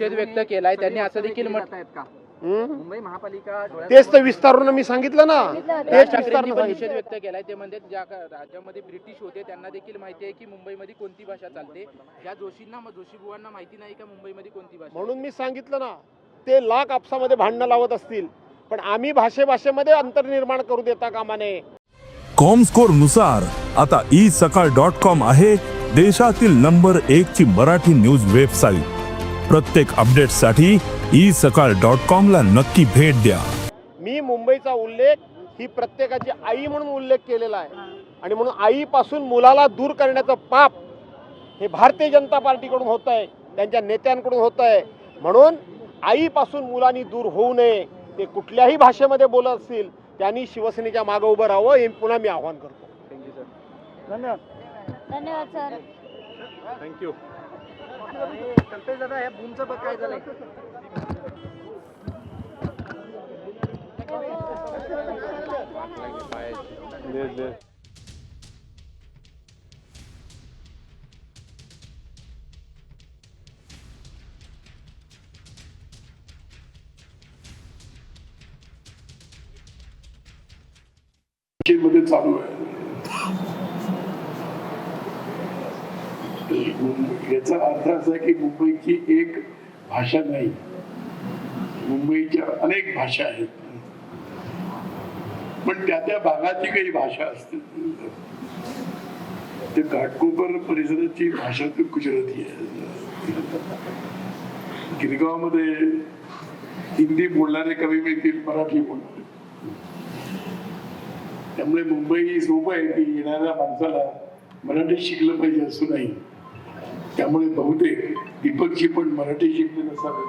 निषेध व्यक्त केलाय त्यांनी असं देखील म्हटलं आहेत का? मुंबई महापालिका तेच तर विस्तारून मी सांगितलं ना. तेच विस्तारून निषेध व्यक्त केलाय ते म्हणजे ज्या का- राज्यामध्ये ब्रिटिश होते त्यांना देखील माहिती आहे की मुंबईमध्ये कोणती भाषा चालते. या जोशींना जोशी बुवांना माहिती नाही का मुंबईमध्ये कोणती भाषा म्हणून मी सांगितलं ना ते लाख आपसामध्ये भांडणं लावत असतील पण आम्ही भाषे भाषेमध्ये अंतर निर्माण करू देता कामा नये. कॉमस्कोरनुसार आता ई सकाळ डॉट कॉम आहे देशातील नंबर एक ची मराठी न्यूज वेबसाईट प्रत्येक अपडेटसाठी ई सकाळ डॉट कॉम ला नक्की भेट द्या. मी मुंबईचा उल्लेख ही प्रत्येकाची आई म्हणून उल्लेख केलेला आहे. आणि म्हणून आईपासून मुलाला दूर करण्याचं पाप हे भारतीय जनता पार्टीकडून होत आहे त्यांच्या नेत्यांकडून होत आहे म्हणून आईपासून मुलांनी दूर होऊ नये ते कुठल्याही भाषेमध्ये बोलत असतील त्यांनी शिवसेनेच्या मागं उभं राहावं हे पुन्हा मी आवाहन करतो. थँक्यू सर धन्यवाद. धन्यवाद सर थँक्यू कल्पेश दादा ह्या बूमचं बघ काय झालंय. मध्ये चालू आहे. याचा अर्थ असा आहे की मुंबईची एक भाषा नाही. मुंबईच्या अनेक भाषा आहेत. पण त्या त्या भागाची काही भाषा असते ते घाटकोपर परिसराची भाषा तर गुजराती आहे. गिरगावमध्ये हिंदी बोलणारे कवी मिळतील मराठी बोलणारे त्यामुळे मुंबई ही सोपं आहे की येणाऱ्या माणसाला मराठी शिकलं पाहिजे असं नाही. त्यामुळे बहुतेक दीपकजी पण मराठी शिकले नसावे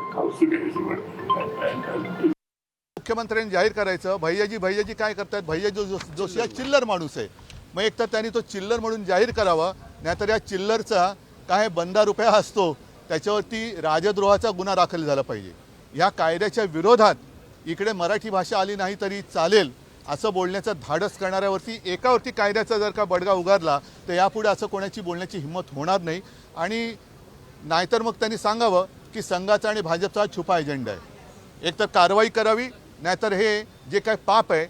मुख्यमंत्र्यांनी जाहीर करायचं भैयाजी भैयाजी काय करतात? भैया जो- जोशी हा चिल्लर माणूस आहे. मग एक तर त्यांनी तो चिल्लर म्हणून जाहीर करावा नाहीतर या चिल्लरचा काय बंदा रुपया असतो त्याच्यावरती राजद्रोहाचा गुन्हा दाखल झाला पाहिजे. ह्या कायद्याच्या विरोधात इकडे मराठी भाषा आली नाही तरी चालेल असं बोलण्याचं धाडस करणाऱ्यावरती एकावरती कायद्याचा जर का बडगा उगारला तर यापुढे असं कोणाची बोलण्याची हिंमत होणार नाही. आणि नाहीतर मग त्यांनी सांगावं की संघाचा आणि भाजपचा छुपा एजेंडा आहे. एक तर कारवाई करावी नाहीतर हे जे काय पाप आहे